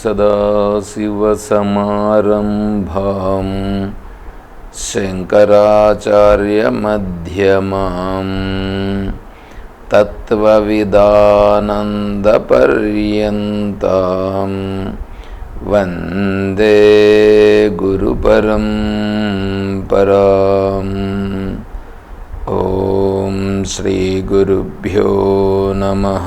सदाशिवसमारम्भां शङ्कराचार्यमध्यमाम् तत्त्वविदानन्दपर्यन्तां वन्दे गुरुपरं पराम् ॐ श्रीगुरुभ्यो नमः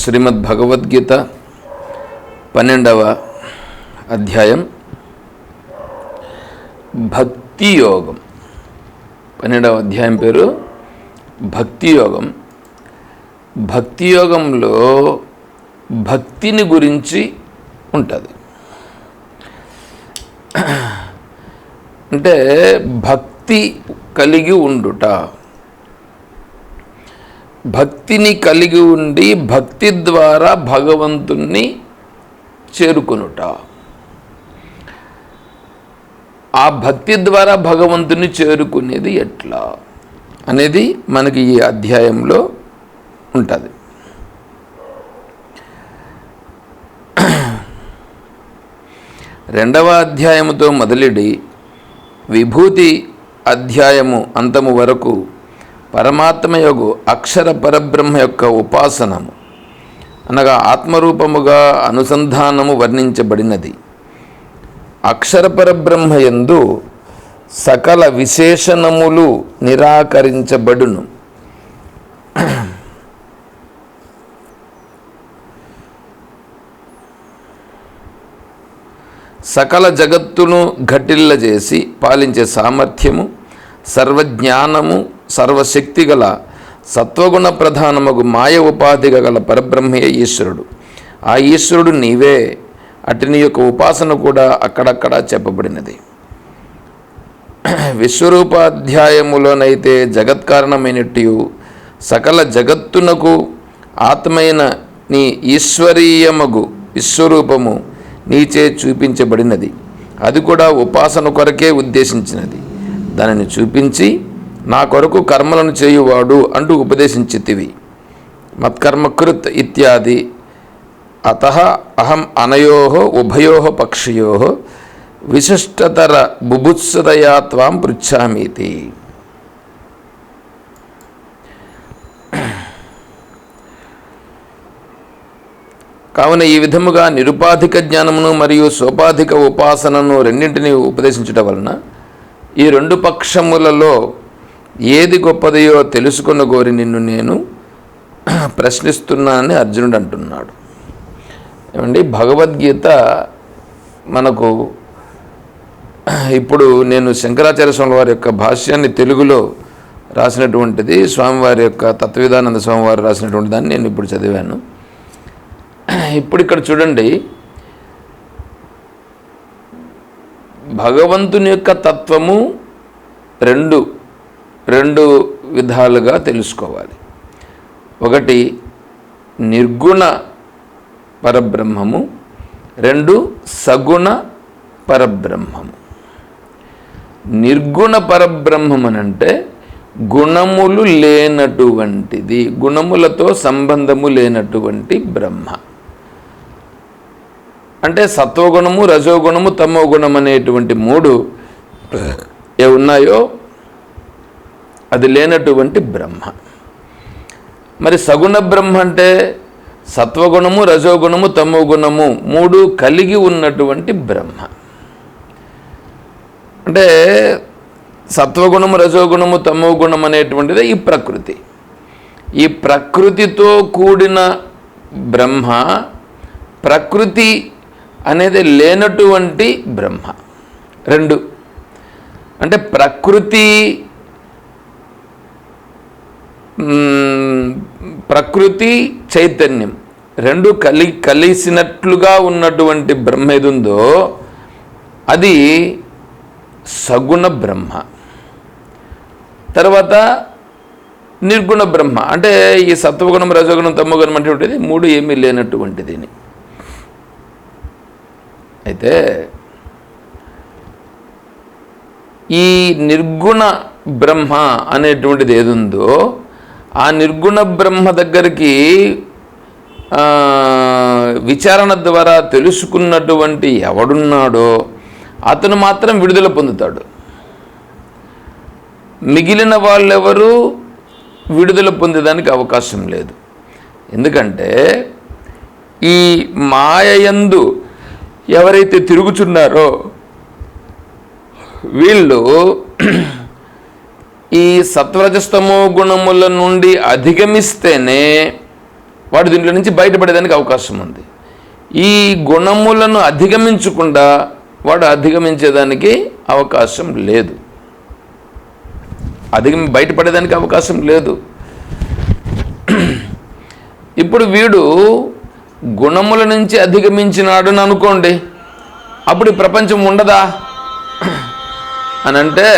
శ్రీమద్ భగవద్గీత పన్నెండవ అధ్యాయం. భక్తి యోగం పన్నెండవ అధ్యాయం పేరు భక్తి యోగం భక్తి యోగంలో భక్తిని గురించి ఉంటుంది. అంటే భక్తి కలిగి ఉండుట. భక్తిని కలిగి ఉండి భక్తి ద్వారా భగవంతుణ్ణి చేరుకొనుట. ఆ భక్తి ద్వారా భగవంతుని చేరుకునేది ఎట్లా? అనేది మనకి ఈ అధ్యాయంలో ఉంటుంది. రెండవ అధ్యాయముతో మొదలెడి. విభూతి అధ్యాయము అంతము వరకు పరమాత్మ యొక్క అక్షర పరబ్రహ్మ యొక్క ఉపాసనము. అనగా ఆత్మరూపముగా అనుసంధానము వర్ణించబడినది. అక్షర పరబ్రహ్మ యందు సకల విశేషణములు నిరాకరించబడును. సకల జగత్తును ఘటిల్లజేసి పాలించే సామర్థ్యము సర్వజ్ఞానము సర్వశక్తి గల సత్వగుణ ప్రధానముగు మాయ ఉపాధిగా గల పరబ్రహ్మయ ఈశ్వరుడు. ఆ ఈశ్వరుడు నీవే. అటుని యొక్క ఉపాసన కూడా అక్కడక్కడ చెప్పబడినది. విశ్వరూపాధ్యాయములోనైతే జగత్కారణమైనట్టు సకల జగత్తునకు ఆత్మైన నీ ఈశ్వరీయమగు విశ్వరూపము నీచే చూపించబడినది. అది కూడా ఉపాసన కొరకే ఉద్దేశించినది. దానిని చూపించి నా కొరకు కర్మలను చేయువాడు అంటూ ఉపదేశించితివి. మత్కర్మకృత్ ఇత్యాది. అత అహం అనయో ఉభయో పక్షయో విశిష్టతర బుభుత్సతయా త్వాం కావున ఈ విధముగా నిరుపాధిక జ్ఞానమును మరియు సోపాధిక ఉపాసనను రెండింటినీ ఉపదేశించటం వలన ఈ రెండు పక్షములలో ఏది గొప్పదయో తెలుసుకున్న గోరి నిన్ను నేను ప్రశ్నిస్తున్నానని అర్జునుడు అంటున్నాడు. ఏమండి? భగవద్గీత మనకు ఇప్పుడు నేను శంకరాచార్య స్వామి వారి యొక్క భాష్యాన్ని తెలుగులో రాసినటువంటిది స్వామివారి యొక్క తత్వవిధానంద స్వామివారు రాసినటువంటి దాన్ని నేను ఇప్పుడు చదివాను. ఇప్పుడు ఇక్కడ చూడండి. భగవంతుని యొక్క తత్వము రెండు. రెండు విధాలుగా తెలుసుకోవాలి. ఒకటి నిర్గుణ పరబ్రహ్మము రెండు సగుణ పరబ్రహ్మము. నిర్గుణ పరబ్రహ్మం అని అంటే గుణములు లేనటువంటిది గుణములతో సంబంధము లేనటువంటి బ్రహ్మ. అంటే సత్వగుణము రజోగుణము తమోగుణం అనేటువంటి మూడు ఏ ఉన్నాయో అది లేనటువంటి బ్రహ్మ. మరి సగుణ బ్రహ్మ అంటే సత్వగుణము రజోగుణము తమో గుణము మూడు కలిగి ఉన్నటువంటి బ్రహ్మ. అంటే సత్వగుణము రజోగుణము తమో గుణం అనేటువంటిదే ఈ ప్రకృతి. ఈ ప్రకృతితో కూడిన బ్రహ్మ ప్రకృతి అనేది లేనటువంటి బ్రహ్మ. రెండు. అంటే ప్రకృతి ప్రకృతి చైతన్యం రెండు కలి కలిసినట్లుగా ఉన్నటువంటి బ్రహ్మ ఏది ఉందో అది సగుణ బ్రహ్మ. తర్వాత నిర్గుణ బ్రహ్మ. అంటే ఈ సత్వగుణం రజగుణం తమగుణం అటువంటిది మూడు ఏమీ లేనటువంటిది అయితే ఈ నిర్గుణ బ్రహ్మ అనేటువంటిది ఏదుందో ఆ నిర్గుణ బ్రహ్మ దగ్గరికి విచారణ ద్వారా తెలుసుకున్నటువంటి ఎవడున్నాడో అతను మాత్రం విడుదల పొందుతాడు. మిగిలిన వాళ్ళెవరూ విడుదల పొందేదానికి అవకాశం లేదు. ఎందుకంటే ఈ మాయయందు ఎవరైతే తిరుగుచున్నారో వీళ్ళు ఈ సత్వరజస్తమో గుణముల నుండి అధిగమిస్తేనే వాడు దీంట్లో నుంచి బయటపడేదానికి అవకాశం ఉంది. ఈ గుణములను అధిగమించకుండా వాడు అధిగమించేదానికి అవకాశం లేదు. అధిగమి బయటపడేదానికి అవకాశం లేదు. ఇప్పుడు వీడు గుణముల నుంచి అధిగమించినాడు అని అనుకోండి అప్పుడు ఈ ప్రపంచం ఉండదా? అని అంటే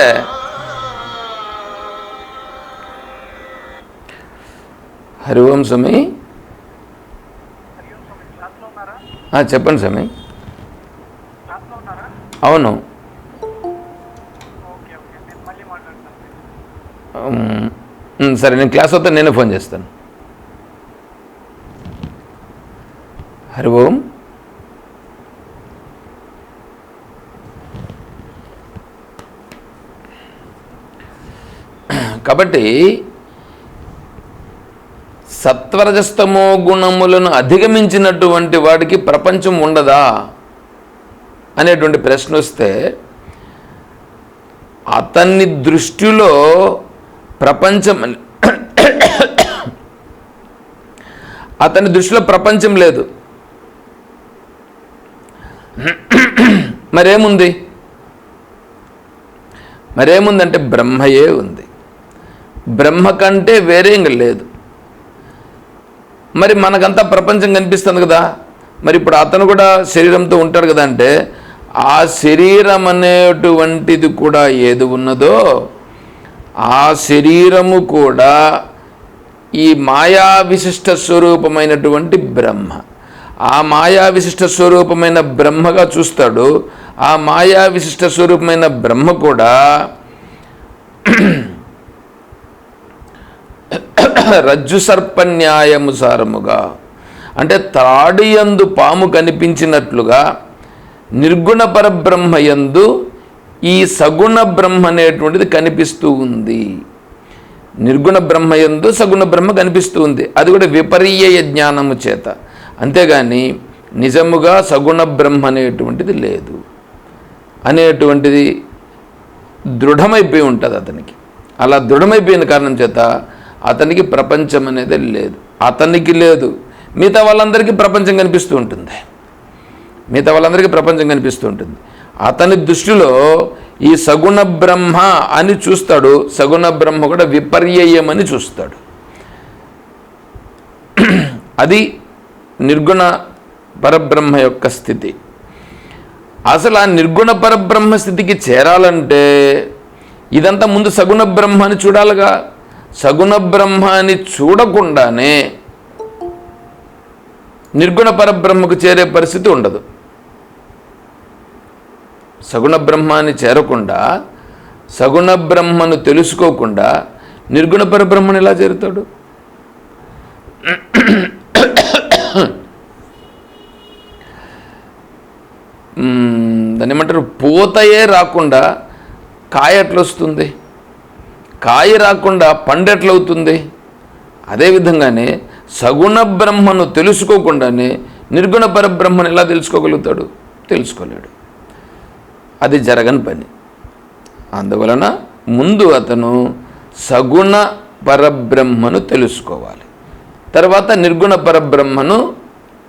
హరి ఓం స్వామి చెప్పండి స్వామి. అవును. సరే నేను క్లాస్ వస్తే నేనే ఫోన్ చేస్తాను. హరి ఓం కాబట్టి సత్వరజస్తమో గుణములను అధిగమించినటువంటి వాడికి ప్రపంచం ఉండదా? అనేటువంటి ప్రశ్న వస్తే అతన్ని దృష్టిలో ప్రపంచం అని- అతని దృష్టిలో ప్రపంచం లేదు. మరేముంది? మరేముందంటే బ్రహ్మయే ఉంది. బ్రహ్మ కంటే వేరే ఇంక లేదు. మరి మనకంతా ప్రపంచం కనిపిస్తుంది కదా. మరి ఇప్పుడు అతను కూడా శరీరంతో ఉంటాడు కదా అంటే ఆ శరీరం అనేటువంటిది కూడా ఏది ఉన్నదో ఆ శరీరము కూడా ఈ మాయా విశిష్ట స్వరూపమైనటువంటి బ్రహ్మ. ఆ మాయా విశిష్ట స్వరూపమైన బ్రహ్మగా చూస్తాడు. ఆ మాయా విశిష్ట స్వరూపమైన బ్రహ్మ కూడా రజ్జు సర్పన్యాయము సారముగా అంటే త్రాడియందు పాము కనిపించినట్లుగా నిర్గుణ పరబ్రహ్మయందు ఈ సగుణ బ్రహ్మ అనేటువంటిది కనిపిస్తూ ఉంది. నిర్గుణ బ్రహ్మయందు సగుణ బ్రహ్మ కనిపిస్తూ ఉంది. అది కూడా విపర్యయ జ్ఞానము చేత. అంతేగాని నిజముగా సగుణ బ్రహ్మ అనేటువంటిది లేదు. అనేటువంటిది దృఢమైపోయి ఉంటుంది అతనికి. అలా దృఢమైపోయిన కారణం చేత అతనికి ప్రపంచం అనేది లేదు. అతనికి లేదు. మిగతా వాళ్ళందరికీ ప్రపంచం కనిపిస్తూ ఉంటుంది. మిగతా వాళ్ళందరికీ ప్రపంచం కనిపిస్తూ ఉంటుంది. అతని దృష్టిలో ఈ సగుణ బ్రహ్మ అని చూస్తాడు. సగుణ బ్రహ్మ కూడా విపర్యయం అని చూస్తాడు. అది నిర్గుణ పరబ్రహ్మ యొక్క స్థితి. అసలు ఆ నిర్గుణ పరబ్రహ్మ స్థితికి చేరాలంటే ఇదంతా ముందు సగుణ బ్రహ్మ అని చూడాలిగా. సగుణ బ్రహ్మాన్ని చూడకుండానే నిర్గుణ పరబ్రహ్మకు చేరే పరిస్థితి ఉండదు. సగుణ బ్రహ్మాన్ని చేరకుండా సగుణ బ్రహ్మను తెలుసుకోకుండా నిర్గుణ పరబ్రహ్మను ఎలా చేరుతాడు? దాన్ని ఏమంటారు? పూతయే రాకుండా కాయ ఎట్లా వస్తుంది కాయ రాకుండా పండెట్లవుతుంది అదేవిధంగానే సగుణ బ్రహ్మను తెలుసుకోకుండానే నిర్గుణ పరబ్రహ్మను ఎలా తెలుసుకోగలుగుతాడు? తెలుసుకోలేడు. అది జరగని పని. అందువలన ముందు అతను సగుణ పరబ్రహ్మను తెలుసుకోవాలి. తర్వాత నిర్గుణ పరబ్రహ్మను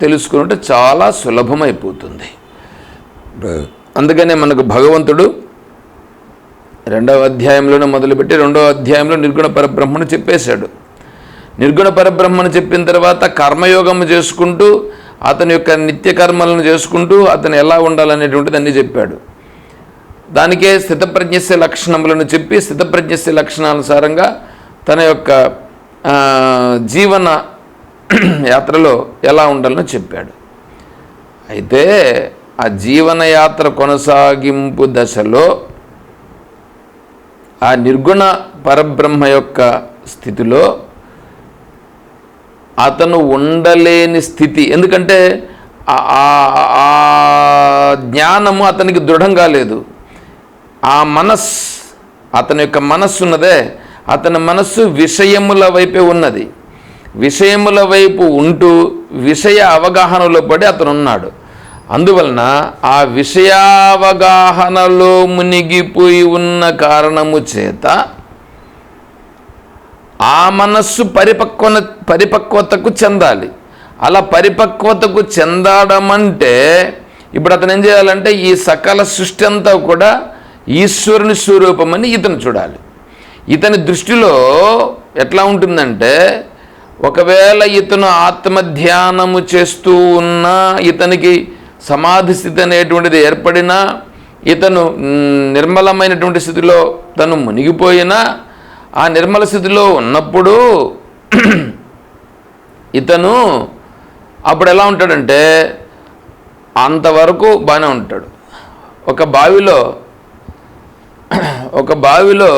తెలుసుకున్నట్టు చాలా సులభమైపోతుంది. అందుకనే మనకు భగవంతుడు రెండవ అధ్యాయంలోనే మొదలుపెట్టి రెండవ అధ్యాయంలో నిర్గుణ పరబ్రహ్మను చెప్పేశాడు. నిర్గుణ పరబ్రహ్మను చెప్పిన తర్వాత కర్మయోగము చేసుకుంటూ అతని యొక్క నిత్య కర్మలను చేసుకుంటూ అతను ఎలా ఉండాలనేటువంటిది అన్నీ చెప్పాడు. దానికే స్థితప్రజ్ఞస్య లక్షణములను చెప్పి స్థితప్రజ్ఞస్య లక్షణానుసారంగా తన యొక్క జీవన యాత్రలో ఎలా ఉండాలని చెప్పాడు. అయితే ఆ జీవనయాత్ర కొనసాగింపు దశలో ఆ నిర్గుణ పరబ్రహ్మ యొక్క స్థితిలో అతను ఉండలేని స్థితి. ఎందుకంటే ఆ- ఆ- జ్ఞానము అతనికి దృఢం కాలేదు. ఆ మనస్ అతని యొక్క మనస్సు ఉన్నదే. అతని మనస్సు విషయముల వైపే ఉన్నది. విషయముల వైపు ఉంటూ విషయ అవగాహనలో పడి అతను ఉన్నాడు అందువలన ఆ విషయావగాహనలో మునిగిపోయి ఉన్న కారణము చేత ఆ మనస్సు పరిపక్వన పరిపక్వతకు చెందాలి. అలా పరిపక్వతకు చెందడం అంటే ఇప్పుడు అతను ఏం చేయాలంటే ఈ సకల సృష్టి అంతా కూడా ఈశ్వరుని స్వరూపమని ఇతను చూడాలి. ఇతని దృష్టిలో ఎట్లా ఉంటుందంటే ఒకవేళ ఇతను ఆత్మధ్యానము చేస్తూ ఉన్నా ఇతనికి సమాధి స్థితి అనేటువంటిది ఏర్పడినా ఇతను నిర్మలమైనటువంటి స్థితిలో తను మునిగిపోయినా ఆ నిర్మల స్థితిలో ఉన్నప్పుడు ఇతను అప్పుడు ఎలా ఉంటాడంటే అంతవరకు బాగానే ఉంటాడు. ఒక బావిలో ఒక బావిలో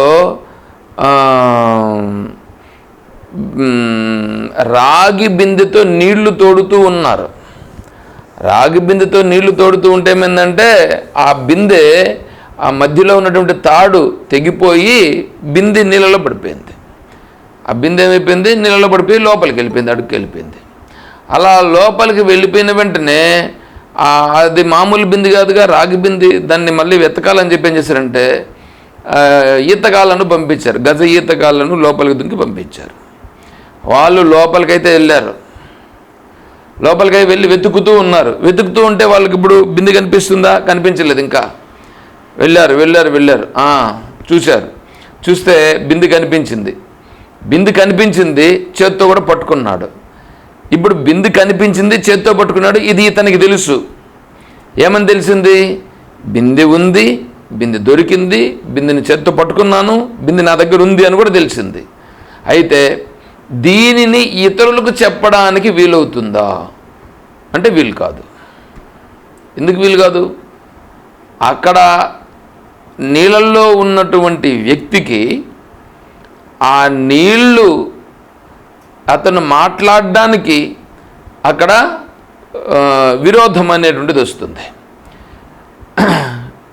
రాగి బిందెతో నీళ్ళు తోడుతూ ఉన్నారు. రాగి బిందెతో నీళ్ళు తోడుతూ ఉంటే ఏమైందంటే ఆ బిందె ఆ మధ్యలో ఉన్నటువంటి తాడు తెగిపోయి బిందె నీళ్ళలో పడిపోయింది. ఆ బిందె ఏమైపోయింది? నీళ్ళలో పడిపోయి లోపలికి వెళ్ళిపోయింది అడుగుకి వెళ్ళిపోయింది. అలా లోపలికి వెళ్ళిపోయిన వెంటనే అది మామూలు బింది కాదుగా రాగి బింది దాన్ని మళ్ళీ వెతకాలని చెప్పి ఏం చేశారంటే ఈతకాలను పంపించారు. గజ ఈతకాలను లోపలికి దుంకి పంపించారు. వాళ్ళు లోపలికైతే వెళ్ళారు. లోపలికి వెళ్ళి వెతుకుతూ ఉన్నారు. వెతుకుతూ ఉంటే వాళ్ళకి ఇప్పుడు బిందె కనిపిస్తుందా? కనిపించలేదు ఇంకా. వెళ్ళారు వెళ్ళారు వెళ్ళారు. చూశారు. చూస్తే బిందె కనిపించింది. బిందె కనిపించింది చేత్తో కూడా పట్టుకున్నాడు. ఇప్పుడు బిందె కనిపించింది చేత్తో పట్టుకున్నాడు ఇది ఇతనికి తెలుసు. ఏమని తెలిసింది? బిందె ఉంది బిందె దొరికింది బిందెని చేత్తో పట్టుకున్నాను బిందె నా దగ్గర ఉంది అని కూడా తెలిసింది. అయితే దీనిని ఇతరులకు చెప్పడానికి వీలవుతుందా? అంటే వీలు కాదు. ఎందుకు వీలు కాదు? అక్కడ నీళ్ళల్లో ఉన్నటువంటి వ్యక్తికి ఆ నీళ్ళు అతను మాట్లాడడానికి అక్కడ విరోధం అనేటువంటిది వస్తుంది.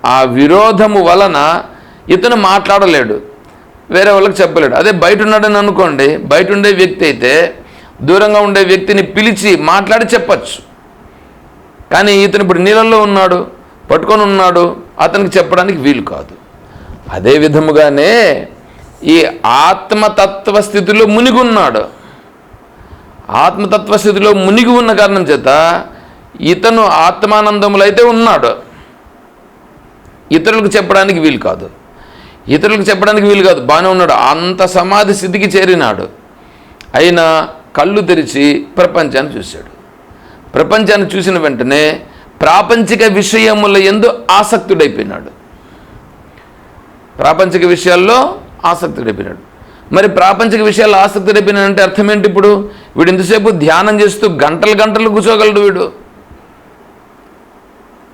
ఆ విరోధము వలన ఇతను మాట్లాడలేడు. వేరే వాళ్ళకి చెప్పలేడు. అదే బయట ఉన్నాడని అనుకోండి బయట ఉండే వ్యక్తి అయితే దూరంగా ఉండే వ్యక్తిని పిలిచి మాట్లాడి చెప్పచ్చు. కానీ ఇతను ఇప్పుడు నీళ్ళల్లో ఉన్నాడు పట్టుకొని ఉన్నాడు అతనికి చెప్పడానికి వీలు కాదు. అదే విధముగానే ఈ ఆత్మతత్వ స్థితిలో మునిగి ఉన్నాడు. ఆత్మతత్వ స్థితిలో మునిగి ఉన్న కారణం చేత ఇతను ఆత్మానందములైతే అయితే ఉన్నాడు. ఇతరులకు చెప్పడానికి వీలు కాదు. ఇతరులకు చెప్పడానికి వీలు కాదు బాగానే ఉన్నాడు. అంత సమాధి స్థితికి చేరినాడు. అయినా కళ్ళు తెరిచి ప్రపంచాన్ని చూశాడు. ప్రపంచాన్ని చూసిన వెంటనే ప్రాపంచిక విషయముల ఎందు ఆసక్తుడైపోయినాడు. ప్రాపంచిక విషయాల్లో ఆసక్తుడైపోయినాడు. మరి ప్రాపంచిక విషయాల్లో ఆసక్తుడైపోయినాడు అంటే అర్థం ఏంటి ఇప్పుడు? వీడు ఇంతసేపు ధ్యానం చేస్తూ గంటలు గంటలు కూర్చోగలడు వీడు.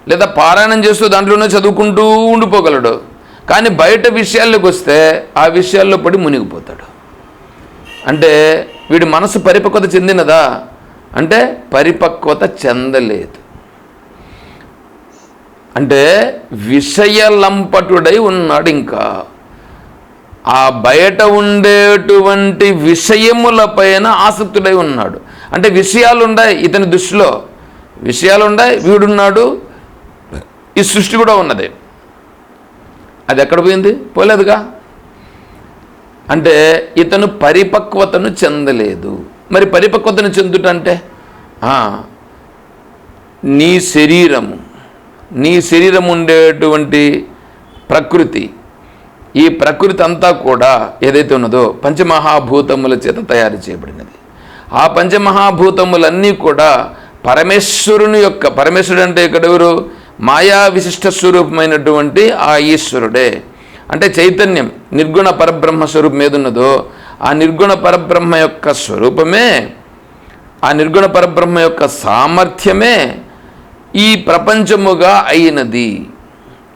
లేదా పారాయణం చేస్తూ దాంట్లోనే చదువుకుంటూ ఉండిపోగలడు. కానీ బయట విషయాల్లోకి వస్తే ఆ విషయాల్లో పడి మునిగిపోతాడు. అంటే వీడి మనసు పరిపక్వత చెందినదా? అంటే పరిపక్వత చెందలేదు. అంటే విషయలంపటుడై ఉన్నాడు ఇంకా ఆ బయట ఉండేటువంటి విషయములపైన ఆసక్తుడై ఉన్నాడు. అంటే విషయాలు ఉన్నాయి ఇతని దృష్టిలో. విషయాలు ఉన్నాయి వీడున్నాడు. ఈ సృష్టి కూడా ఉన్నది. అది ఎక్కడ పోయింది? పోలేదుగా. అంటే ఇతను పరిపక్వతను చెందలేదు. మరి పరిపక్వతను చెందుట అంటే నీ శరీరము నీ శరీరం ఉండేటువంటి ప్రకృతి ఈ ప్రకృతి అంతా కూడా ఏదైతే ఉన్నదో పంచమహాభూతముల చేత తయారు చేయబడినది. ఆ పంచమహాభూతములన్నీ కూడా పరమేశ్వరుని యొక్క పరమేశ్వరుడు అంటే ఇక్కడెవరు మాయా విశిష్ట స్వరూపమైనటువంటి ఆ ఈశ్వరుడే. అంటే చైతన్యం నిర్గుణ పరబ్రహ్మ స్వరూపం ఏదున్నదో ఆ నిర్గుణ పరబ్రహ్మ యొక్క స్వరూపమే ఆ నిర్గుణ పరబ్రహ్మ యొక్క సామర్థ్యమే ఈ ప్రపంచముగా అయినది.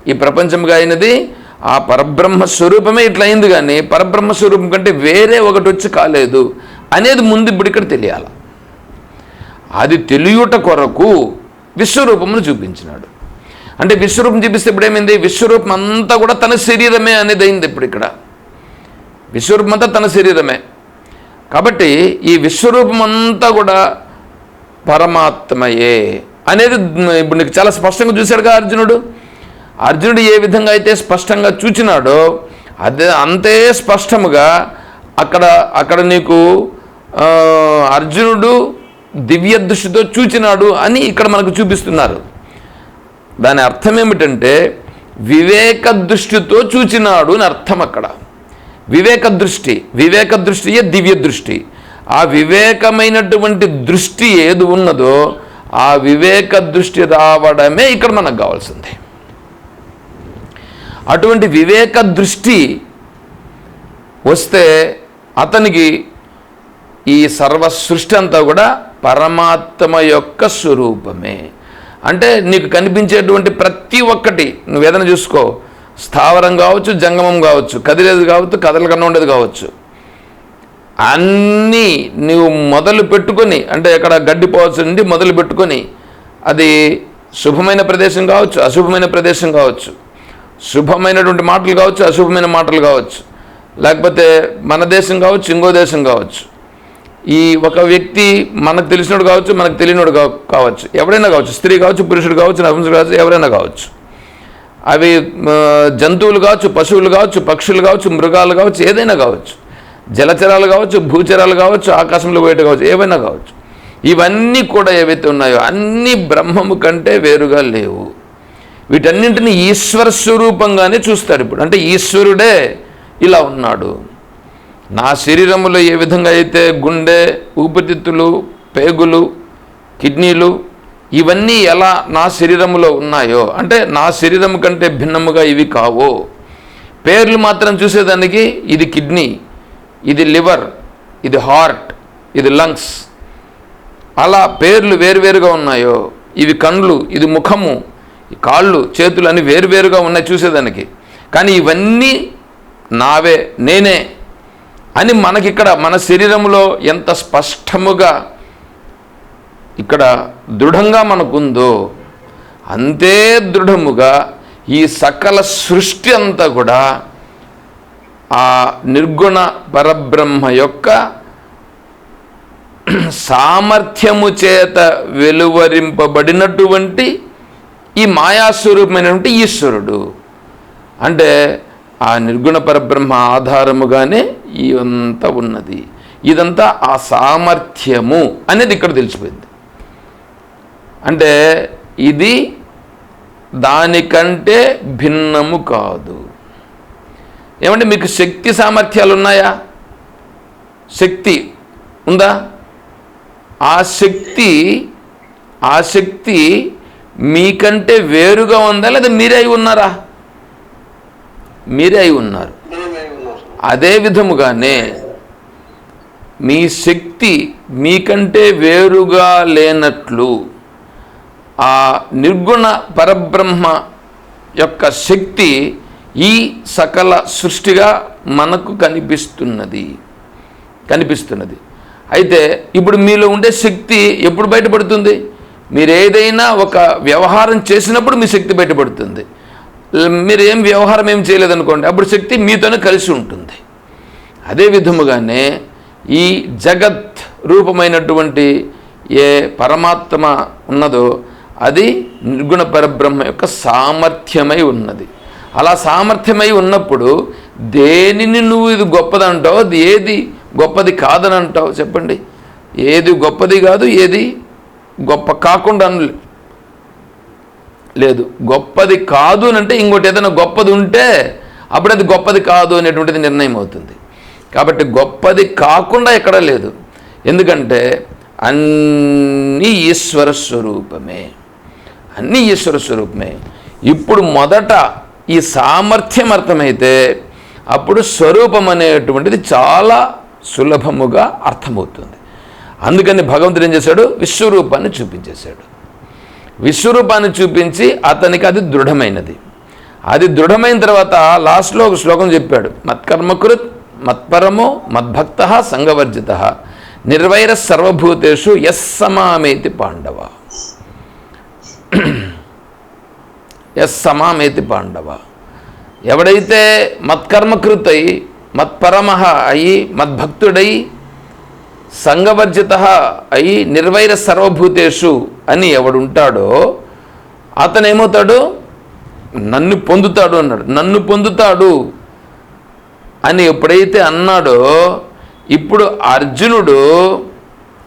ఈ ప్రపంచముగా అయినది ఆ పరబ్రహ్మ స్వరూపమే ఇట్లా అయింది కానీ పరబ్రహ్మ స్వరూపం కంటే వేరే ఒకటి వచ్చి కాలేదు అనేది ముందు ఇప్పుడు ఇక్కడ తెలియాలి. అది తెలియుట కొరకు విశ్వరూపమును చూపించినాడు. అంటే విశ్వరూపం చూపిస్తే ఇప్పుడు ఏమైంది విశ్వరూపం అంతా కూడా తన శరీరమే అనేది అయింది ఇప్పుడు ఇక్కడ. విశ్వరూపం అంతా తన శరీరమే. కాబట్టి ఈ విశ్వరూపం అంతా కూడా పరమాత్మయే అనేది ఇప్పుడు నీకు చాలా స్పష్టంగా చూశాడుగా అర్జునుడు. అర్జునుడు ఏ విధంగా అయితే స్పష్టంగా చూచినాడో అదే అంతే స్పష్టముగా అక్కడ అక్కడ నీకు అర్జునుడు దివ్య దృష్టితో చూచినాడు అని ఇక్కడ మనకు చూపిస్తున్నారు. దాని అర్థం ఏమిటంటే వివేక దృష్టితో చూచినాడు అని అర్థం అక్కడ. వివేక దృష్టి వివేక దృష్టియే దివ్య దృష్టి. ఆ వివేకమైనటువంటి దృష్టి ఏది ఉన్నదో ఆ వివేక దృష్టి రావడమే ఇక్కడ మనకు కావాల్సింది. అటువంటి వివేక దృష్టి వస్తే అతనికి ఈ సర్వ సృష్టి అంతా కూడా పరమాత్మ యొక్క స్వరూపమే. అంటే నీకు కనిపించేటువంటి ప్రతి ఒక్కటి నువ్వు ఏదైనా చూసుకో స్థావరం కావచ్చు జంగమం కావచ్చు కదిలేదు కావచ్చు కదలకన్నా ఉండేది కావచ్చు. అన్నీ నువ్వు మొదలు పెట్టుకొని అంటే ఎక్కడ గడ్డిపోవచ్చు నుండి మొదలు పెట్టుకొని అది శుభమైన ప్రదేశం కావచ్చు అశుభమైన ప్రదేశం కావచ్చు. శుభమైనటువంటి మాటలు కావచ్చు అశుభమైన మాటలు కావచ్చు. లేకపోతే మన దేశం కావచ్చు ఇంకో దేశం కావచ్చు. ఈ ఒక వ్యక్తి మనకు తెలిసినోడు కావచ్చు మనకు తెలియనోడు కావచ్చు. ఎవరైనా కావచ్చు. స్త్రీ కావచ్చు పురుషుడు కావచ్చు నపుంసుడు కావచ్చు ఎవరైనా కావచ్చు. అవి జంతువులు కావచ్చు పశువులు కావచ్చు పక్షులు కావచ్చు మృగాలు కావచ్చు ఏదైనా కావచ్చు. జలచరాలు కావచ్చు భూచరాలు కావచ్చు ఆకాశంలో పోయేట కావచ్చు ఏవైనా కావచ్చు. ఇవన్నీ కూడా ఏవైతే ఉన్నాయో అన్నీ బ్రహ్మము కంటే వేరుగా లేవు. వీటన్నింటినీ ఈశ్వర స్వరూపంగానే చూస్తాడు ఇప్పుడు. అంటే ఈశ్వరుడే ఇలా ఉన్నాడు. నా శరీరంలో ఏ విధంగా అయితే గుండె ఊపిరితిత్తులు పేగులు కిడ్నీలు ఇవన్నీ ఎలా నా శరీరంలో ఉన్నాయో అంటే నా శరీరం కంటే భిన్నముగా ఇవి కావో పేర్లు మాత్రం చూసేదానికి ఇది కిడ్నీ ఇది లివర్ ఇది హార్ట్ ఇది లంగ్స్. అలా పేర్లు వేరువేరుగా ఉన్నాయో ఇవి కండ్లు ఇది ముఖము కాళ్ళు చేతులు అన్ని వేరువేరుగా ఉన్నాయి చూసేదానికి. కానీ ఇవన్నీ నావే నేనే అని మనకిక్కడ మన శరీరంలో ఎంత స్పష్టముగా ఇక్కడ దృఢంగా మనకుందో అంతే దృఢముగా ఈ సకల సృష్టి అంతా కూడా ఆ నిర్గుణ పరబ్రహ్మ యొక్క సామర్థ్యము చేత వెలువరింపబడినటువంటి ఈ మాయాస్వరూపమైనటువంటి ఈశ్వరుడు. అంటే ఆ నిర్గుణ పరబ్రహ్మ ఆధారముగానే ఇదంతా ఉన్నది. ఇదంతా ఆ సామర్థ్యము అనేది ఇక్కడ తెలిసిపోయింది. అంటే ఇది దానికంటే భిన్నము కాదు. ఏమంటే మీకు శక్తి సామర్థ్యాలు ఉన్నాయా శక్తి ఉందా? ఆ శక్తి ఆ శక్తి మీకంటే వేరుగా ఉందా లేదా మీరే అయి ఉన్నారా? మీరే అయి ఉన్నారు. అదే విధముగానే మీ శక్తి మీకంటే వేరుగా లేనట్లు ఆ నిర్గుణ పరబ్రహ్మ యొక్క శక్తి ఈ సకల సృష్టిగా మనకు కనిపిస్తున్నది. కనిపిస్తున్నది. అయితే ఇప్పుడు మీలో ఉండే శక్తి ఎప్పుడు బయటపడుతుంది? మీరు ఏదైనా ఒక వ్యవహారం చేసినప్పుడు మీ శక్తి బయటపడుతుంది. మీరు ఏం వ్యవహారం ఏం చేయలేదనుకోండి అప్పుడు శక్తి మీతోనే కలిసి ఉంటుంది. అదే విధముగానే ఈ జగత్ రూపమైనటువంటి ఏ పరమాత్మ ఉన్నదో అది నిర్గుణ పరబ్రహ్మ యొక్క సామర్థ్యమై ఉన్నది. అలా సామర్థ్యమై ఉన్నప్పుడు దేనిని నువ్వు ఇది గొప్పది అంటావు అది ఏది గొప్పది కాదని అంటావు చెప్పండి? ఏది గొప్పది కాదు ఏది గొప్ప కాకుండా అను లేదు. గొప్పది కాదు అని అంటే ఇంకోటి ఏదైనా గొప్పది ఉంటే అప్పుడు అది గొప్పది కాదు అనేటువంటిది నిర్ణయం అవుతుంది. కాబట్టి గొప్పది కాకుండా ఎక్కడా లేదు. ఎందుకంటే అన్నీ ఈశ్వర స్వరూపమే. అన్నీ ఈశ్వర స్వరూపమే. ఇప్పుడు మొదట ఈ సామర్థ్యం అర్థమైతే అప్పుడు స్వరూపం అనేటువంటిది చాలా సులభముగా అర్థమవుతుంది. అందుకని భగవంతుడు ఏం చేశాడు? విశ్వరూపాన్ని చూపించేశాడు. విశ్వరూపాన్ని చూపించి అతనికి అది దృఢమైనది. అది దృఢమైన తర్వాత లాస్ట్లో ఒక శ్లోకం చెప్పాడు. మత్కర్మకృత్ మత్పరమో మద్భక్త సంగవర్జిత నిర్వైర సర్వభూతేషు ఎస్ సమామేతి పాండవ. ఎస్ సమామేతి పాండవ. ఎవడైతే మత్కర్మకృతై మత్పరమ అయి మద్భక్తుడై సంగవర్జిత అయి నిర్వైర సర్వభూతేషు అని ఎవడుంటాడో అతనేమవుతాడు? నన్ను పొందుతాడు అన్నాడు. నన్ను పొందుతాడు అని ఎప్పుడైతే అన్నాడో ఇప్పుడు అర్జునుడు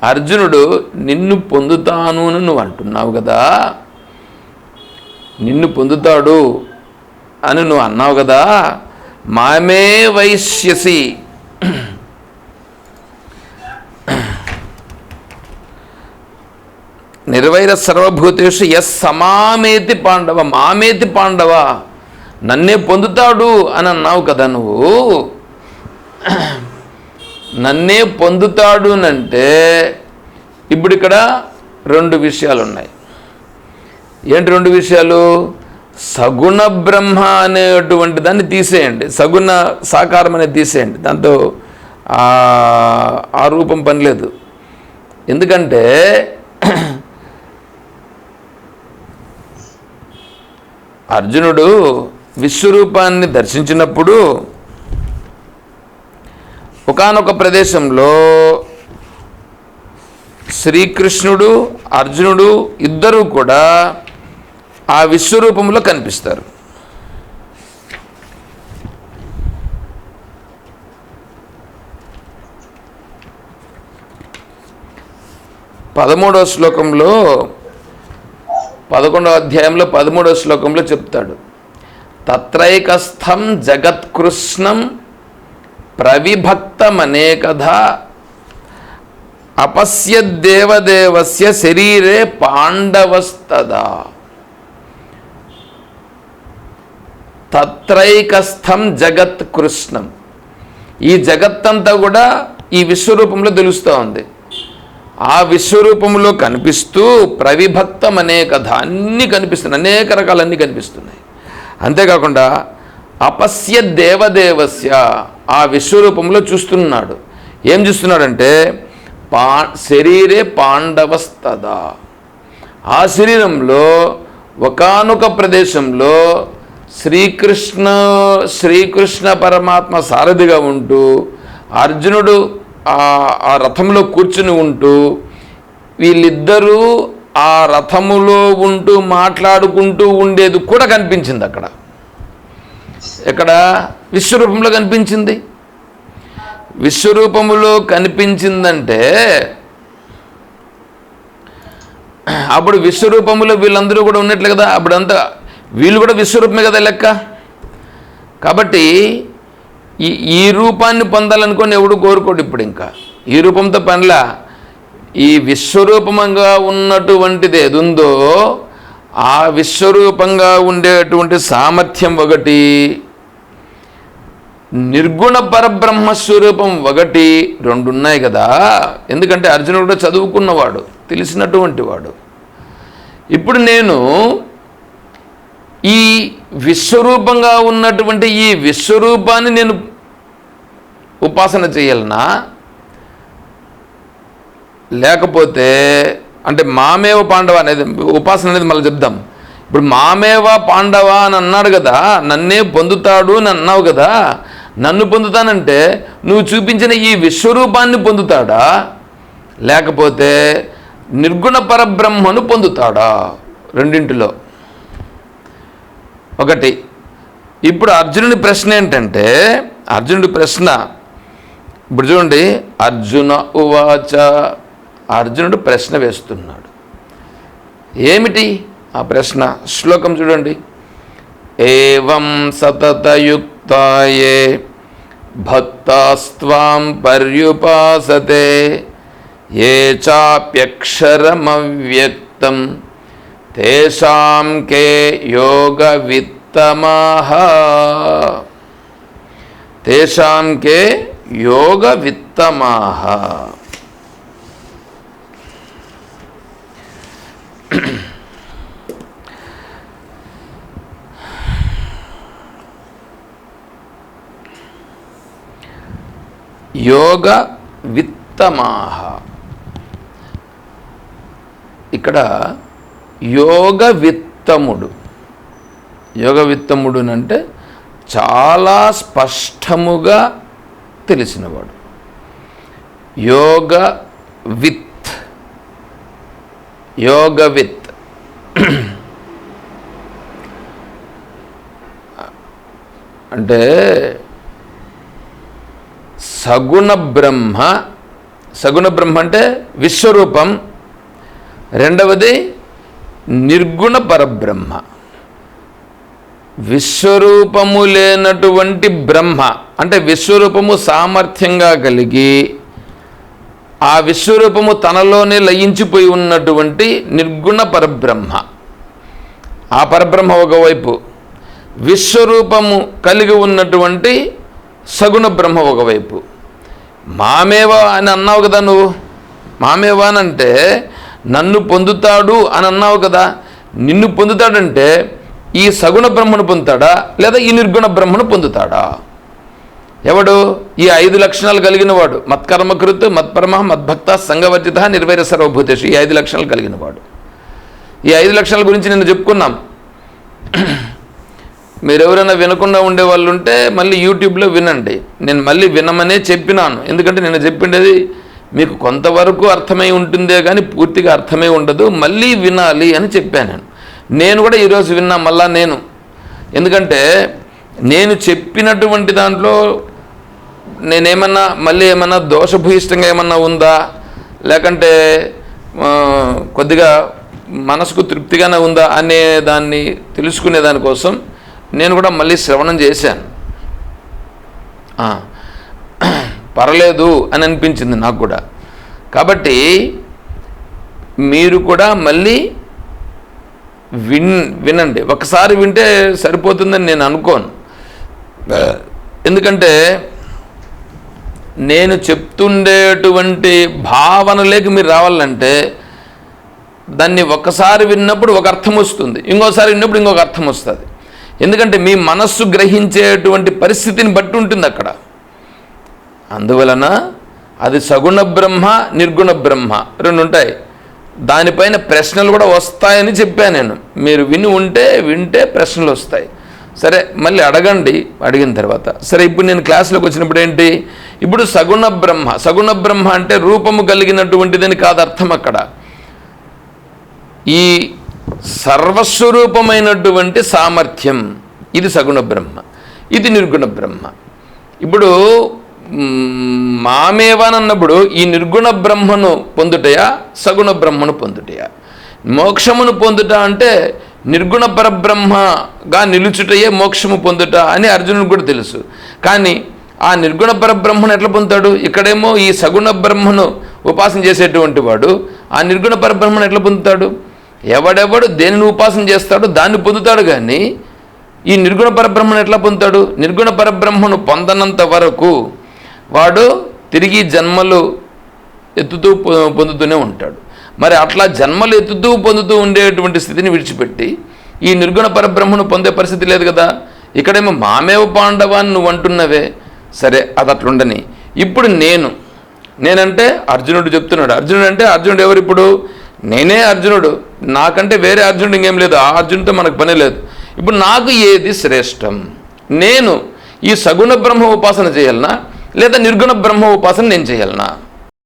అర్జునుడు నిన్ను పొందుతాను అని నువ్వు అంటున్నావు కదా. నిన్ను పొందుతాడు అని నువ్వు అన్నావు కదా. మామే వైశ్యసి. నిర్వైర సర్వభూతేషు ఎస్ సమామేతి పాండవ మామేతి పాండవ. నన్నే పొందుతాడు అని అన్నావు కదా నువ్వు. నన్నే పొందుతాడు అంటే ఇప్పుడు ఇక్కడ రెండు విషయాలు ఉన్నాయి ఏంటి రెండు విషయాలు? సగుణ బ్రహ్మ అనేటువంటి దాన్ని తీసేయండి. సగుణ సాకారం అనేది తీసేయండి. దాంతో ఆ- ఆ రూపం పనిలేదు. ఎందుకంటే అర్జునుడు విశ్వరూపాన్ని దర్శించినప్పుడు ఒకానొక ప్రదేశంలో శ్రీకృష్ణుడు అర్జునుడు ఇద్దరూ కూడా ఆ విశ్వరూపంలో కనిపిస్తారు. పదమూడవ శ్లోకంలో పదకొండవ అధ్యాయంలో పదమూడవ శ్లోకంలో చెప్తాడు. తత్రైకస్థం జగత్కృష్ణం ప్రవిభక్తమనేకధా అపశ్యద్దేవదేవస్య శరీరే పాండవస్తదా. తత్రైకస్థం జగత్ కృష్ణం ఈ జగత్తంతా కూడా ఈ విశ్వరూపంలో తెలుస్తూ ఉంది. ఆ విశ్వరూపంలో కనిపిస్తూ ప్రవిభక్తం అనే కథ అన్నీ కనిపిస్తున్నాయి అనేక రకాలన్నీ కనిపిస్తున్నాయి. అంతేకాకుండా అపస్య దేవదేవస్య ఆ విశ్వరూపంలో చూస్తున్నాడు. ఏం చూస్తున్నాడంటే పా శరీరే పాండవస్తదా. ఆ శరీరంలో ఒకానొక ప్రదేశంలో శ్రీకృష్ణ శ్రీకృష్ణ పరమాత్మ సారథిగా ఉంటూ అర్జునుడు ఆ రథంలో కూర్చుని ఉంటూ వీళ్ళిద్దరూ ఆ రథములో ఉంటూ మాట్లాడుకుంటూ ఉండేది కూడా కనిపించింది అక్కడ. ఎక్కడ? విశ్వరూపంలో కనిపించింది. విశ్వరూపములో కనిపించిందంటే అప్పుడు విశ్వరూపములో వీళ్ళందరూ కూడా ఉన్నట్లు కదా? అప్పుడంతా వీళ్ళు కూడా విశ్వరూపమే కదా లెక్క? కాబట్టి ఈ ఈ రూపాన్ని పొందాలనుకొని ఎవడు కోరుకోడు ఇప్పుడు ఇంకా. ఈ రూపంతో పనిలా ఈ విశ్వరూపంగా ఉన్నటువంటిది ఏది ఉందో ఆ విశ్వరూపంగా ఉండేటువంటి సామర్థ్యం ఒకటి నిర్గుణ పరబ్రహ్మ స్వరూపం ఒకటి రెండు ఉన్నాయి కదా. ఎందుకంటే అర్జునుడు కూడా చదువుకున్నవాడు తెలిసినటువంటి వాడు. ఇప్పుడు నేను ఈ విశ్వరూపంగా ఉన్నటువంటి ఈ విశ్వరూపాన్ని నేను ఉపాసన చేయాలనా? లేకపోతే అంటే మామేవ పాండవ అనేది ఉపాసన అనేది మళ్ళీ చెప్దాం. ఇప్పుడు మామేవ పాండవ అని అన్నాడు కదా నన్నే పొందుతాడు అని అన్నావు కదా నన్ను పొందుతానంటే నువ్వు చూపించిన ఈ విశ్వరూపాన్ని పొందుతాడా? లేకపోతే నిర్గుణ పరబ్రహ్మను పొందుతాడా? రెండింటిలో. ఒకటి. ఇప్పుడు అర్జునుడి ప్రశ్న ఏంటంటే అర్జునుడి ప్రశ్న ఇప్పుడు చూడండి అర్జున ఉవాచ అర్జునుడు ప్రశ్న వేస్తున్నాడు. ఏమిటి ఆ ప్రశ్న? శ్లోకం చూడండి. ఏం సతతయుక్తాయే భక్తాస్వాం పర్యుపాసతే ఏ చాప్యక్షరమవ్యక్తం. తేషాం కే యోగ విత్తమాహ తేషాం కే యోగ విత్తమాహ యోగ విత్తమాహ ఇక్కడ యోగ విత్తముడు యోగ విత్తముడు అంటే చాలా స్పష్టముగా తెలిసినవాడు. యోగ విత్ యోగ విత్ అంటే సగుణ బ్రహ్మ సగుణ బ్రహ్మ అంటే విశ్వరూపం. రెండవది నిర్గుణ పరబ్రహ్మ. విశ్వరూపము లేనటువంటి బ్రహ్మ అంటే విశ్వరూపము సామర్థ్యంగా కలిగి ఆ విశ్వరూపము తనలోనే లయించిపోయి ఉన్నటువంటి నిర్గుణ పరబ్రహ్మ. ఆ పరబ్రహ్మ ఒకవైపు విశ్వరూపము కలిగి ఉన్నటువంటి సగుణ బ్రహ్మ ఒకవైపు. మామేవా అని అన్నావు కదా నువ్వు? మామేవా అని అంటే నన్ను పొందుతాడు అని అన్నావు కదా నిన్ను పొందుతాడంటే ఈ సగుణ బ్రహ్మను పొందుతాడా లేదా ఈ నిర్గుణ బ్రహ్మను పొందుతాడా? ఎవడు? ఈ ఐదు లక్షణాలు కలిగిన వాడు మత్కర్మకృత్ మత్పరమ మద్భక్త సంగవర్జిత నిర్వైర సర్వభూతేషు ఈ ఐదు లక్షణాలు కలిగిన వాడు ఈ ఐదు లక్షణాల గురించి నిన్న చెప్పుకున్నాం. మీరు ఎవరైనా వినకుండా ఉండే వాళ్ళు ఉంటే మళ్ళీ యూట్యూబ్లో వినండి. నేను మళ్ళీ వినమనే చెప్పినాను. ఎందుకంటే నేను చెప్పిండేది మీకు కొంతవరకు అర్థమై ఉంటుందే కానీ పూర్తిగా అర్థమై ఉండదు మళ్ళీ వినాలి అని చెప్పాను నేను. నేను కూడా ఈరోజు విన్నా మళ్ళా నేను. ఎందుకంటే నేను చెప్పినటువంటి దాంట్లో నేనేమన్నా మళ్ళీ ఏమన్నా దోషభూయిష్టంగా ఏమన్నా ఉందా? లేకంటే కొద్దిగా మనసుకు తృప్తిగానే ఉందా అనే దాన్ని తెలుసుకునే దానికోసం నేను కూడా మళ్ళీ శ్రవణం చేశాను. పర్లేదు అని అనిపించింది నాకు కూడా. కాబట్టి మీరు కూడా మళ్ళీ విన్ వినండి. ఒకసారి వింటే సరిపోతుందని నేను అనుకోను. ఎందుకంటే నేను చెప్తుండేటువంటి భావనలేకి మీరు రావాలంటే దాన్ని ఒకసారి విన్నప్పుడు ఒక అర్థం వస్తుంది. ఇంకోసారి విన్నప్పుడు ఇంకొక అర్థం వస్తుంది. ఎందుకంటే మీ మనస్సు గ్రహించేటువంటి పరిస్థితిని బట్టి ఉంటుంది అక్కడ. అందువలన అది సగుణ బ్రహ్మ నిర్గుణ బ్రహ్మ రెండు ఉంటాయి. దానిపైన ప్రశ్నలు కూడా వస్తాయని చెప్పాను నేను. మీరు విని ఉంటే వింటే ప్రశ్నలు వస్తాయి. సరే మళ్ళీ అడగండి. అడిగిన తర్వాత. సరే ఇప్పుడు నేను క్లాస్లోకి వచ్చినప్పుడు ఏంటి? ఇప్పుడు సగుణ బ్రహ్మ సగుణ బ్రహ్మ అంటే రూపము కలిగినటువంటిదని కాదు అర్థం అక్కడ. ఈ సర్వస్వరూపమైనటువంటి సామర్థ్యం ఇది సగుణ బ్రహ్మ ఇది నిర్గుణ బ్రహ్మ. ఇప్పుడు మామేవానన్నప్పుడు ఈ నిర్గుణ బ్రహ్మను పొందుటయా సగుణ బ్రహ్మను పొందుటయా? మోక్షమును పొందుట అంటే నిర్గుణ పరబ్రహ్మగా నిలుచుటయే మోక్షము పొందుట అని అర్జునుడు కూడా తెలుసు. కానీ ఆ నిర్గుణ పరబ్రహ్మను ఎట్లా పొందుతాడు? ఇక్కడేమో ఈ సగుణ బ్రహ్మను ఉపాసన చేసేటువంటి వాడు ఆ నిర్గుణ పరబ్రహ్మను ఎట్లా పొందుతాడు? ఎవడెవడు దేనిని ఉపాసన చేస్తాడో దాన్ని పొందుతాడు కానీ ఈ నిర్గుణ పరబ్రహ్మను ఎట్లా పొందుతాడు? నిర్గుణ పరబ్రహ్మను పొందనంత వరకు వాడు తిరిగి జన్మలు ఎత్తుతూ పొ- పొందుతూనే ఉంటాడు. మరి అట్లా జన్మలు ఎత్తుతూ పొందుతూ ఉండేటువంటి స్థితిని విడిచిపెట్టి ఈ నిర్గుణ పరబ్రహ్మను పొందే పరిస్థితి లేదు కదా. ఇక్కడేమో మామేవ పాండవాన్ని నువ్వు అంటున్నవే. సరే అది అట్లుండని. ఇప్పుడు నేను నేనంటే అర్జునుడు చెప్తున్నాడు. అర్జునుడు అంటే అర్జునుడు ఎవరు ఇప్పుడు? నేనే అర్జునుడు. నాకంటే వేరే అర్జునుడు ఇంకేం లేదు. ఆ అర్జునుడితో మనకు పని లేదు. ఇప్పుడు నాకు ఏది శ్రేష్టం? నేను ఈ సగుణ బ్రహ్మ ఉపాసన చేయాలన్నా లేదా నిర్గుణ బ్రహ్మ ఉపాసన నేను చేయాలనా?